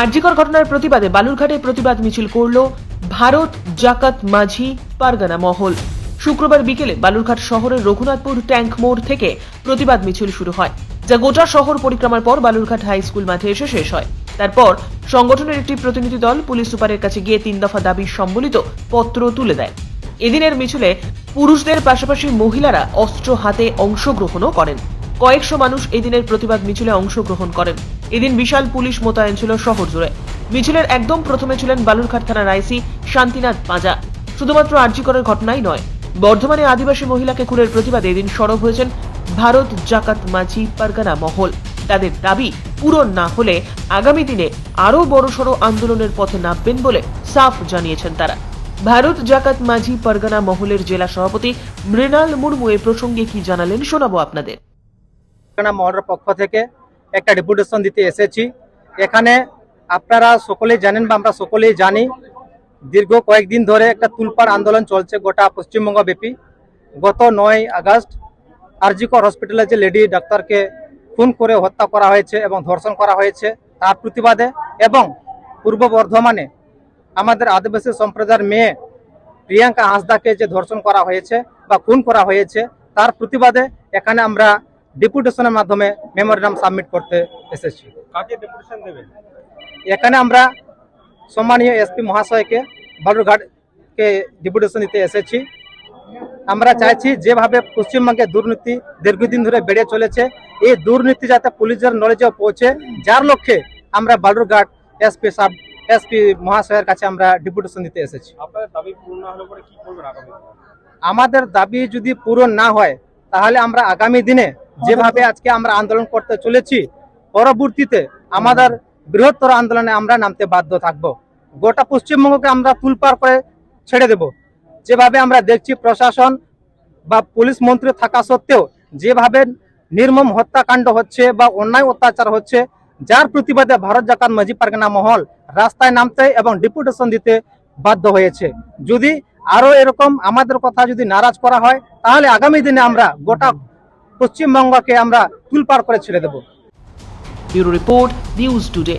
আরজিকর ঘটনার প্রতিবাদে বালুরঘাটে প্রতিবাদ মিছিল করল ভারত জাকাত মাঝি পারগানা মহল। শুক্রবার বিকেলে বালুরঘাট শহরের রঘুনাথপুর ট্যাঙ্ক মোড় থেকে প্রতিবাদ মিছিল শুরু হয়, যা গোটা শহর পরিক্রমার পর বালুরঘাট হাই স্কুল মাঠে এসে শেষ হয়। তারপর সংগঠনের একটি প্রতিনিধি দল পুলিশ সুপারের কাছে গিয়ে তিন দফা দাবি সম্বলিত পত্র তুলে দেয়। এদিনের মিছিলে পুরুষদের পাশাপাশি মহিলারা অস্ত্র হাতে অংশগ্রহণও করেন। কয়েকশো মানুষ এদিনের প্রতিবাদ মিছিলে অংশগ্রহণ করেন। এদিন বিশাল পুলিশ মোতায়েন ছিল শহর জুড়ে। মিছিলের একদম প্রথমে ছিলেন বালুরঘাট থানার আইসি শান্তিনাথ পাঁজা। শুধুমাত্র আর্যিকরের ঘটনাই নয়, বর্ধমানে আদিবাসী মহিলাকে খুনের প্রতিবাদে এদিন সরব হয়েছেন ভারত জাকাত মাঝি পারগানা মহল। তাদের দাবি পূরণ না হলে আগামী দিনে আরও বড়সড় আন্দোলনের পথে নামবেন বলে সাফ জানিয়েছেন তারা। ভারত জাকাত মাঝি পারগানা মহলের জেলা সভাপতি মৃণাল মুর্মু এ প্রসঙ্গে কি জানালেন শোনাবো আপনাদের। ঠিকানা মহলের পক্ষ থেকে একটা ডেপুটেশন দিতে এসেছি। এখানে আপনারা সকলেই জানেন বা আমরা সকলেই জানি, দীর্ঘ কয়েকদিন ধরে একটা তুলপার আন্দোলন চলছে গোটা পশ্চিমবঙ্গ ব্যাপী। গত নয় আগস্ট আরজিকর হসপিটালে যে লেডি ডাক্তারকে খুন করে হত্যা করা হয়েছে এবং ধর্ষণ করা হয়েছে, তার প্রতিবাদে এবং পূর্ব বর্ধমানে আমাদের আদিবাসী সম্প্রদায়ের মেয়ে প্রিয়াঙ্কা হাঁসদাকে যে ধর্ষণ করা হয়েছে বা খুন করা হয়েছে তার প্রতিবাদে এখানে আমরা ডেপুটেশনের মাধ্যমে মেমোরিয়াম সাবমিট করতে এসেছি। এখানে আমরা সম্মানীয় এসপি মহাশয়কে বালুরঘাটকে ডেপুটেশন দিতে এসেছি। আমরা চাইছি যেভাবে পশ্চিমবঙ্গে দুর্নীতি দীর্ঘদিন ধরে বেড়ে চলেছে এই দুর্নীতি যাতে পুলিশের নলেজে পৌঁছে যার লক্ষ্যে আমরা বালুরঘাট এসপি সাব এসপি মহাশয়ের কাছে আমরা ডেপুটেশন দিতে এসেছি? আমাদের দাবি যদি পূরণ না হয় তাহলে আমরা আগামী দিনে যেভাবে আজকে আমরা আন্দোলন করতে চলেছি পরবর্তীতে আমাদের বৃহত্তর আন্দোলনে আমরা নামতে বাধ্য থাকব। গোটা পশ্চিমবঙ্গকে আমরা তুলপার করে ছেড়ে দেব। যেভাবে আমরা দেখছি প্রশাসন বা পুলিশ মন্ত্রী থাকা সত্ত্বেও যেভাবে নির্মম হত্যাকাণ্ড হচ্ছে বা অন্যায় অত্যাচার হচ্ছে যার প্রতিবাদে ভারত জাকাত মাঝি পারগানা মহল রাস্তায় নামতে এবং ডিপুটেশন দিতে বাধ্য হয়েছে। যদি আরও এরকম আমাদের কথা যদি নারাজ করা হয়, তাহলে আগামী দিনে আমরা গোটা পশ্চিমবঙ্গকে আমরা তুলপার করে ছেড়ে দেবো। Bureau report news today.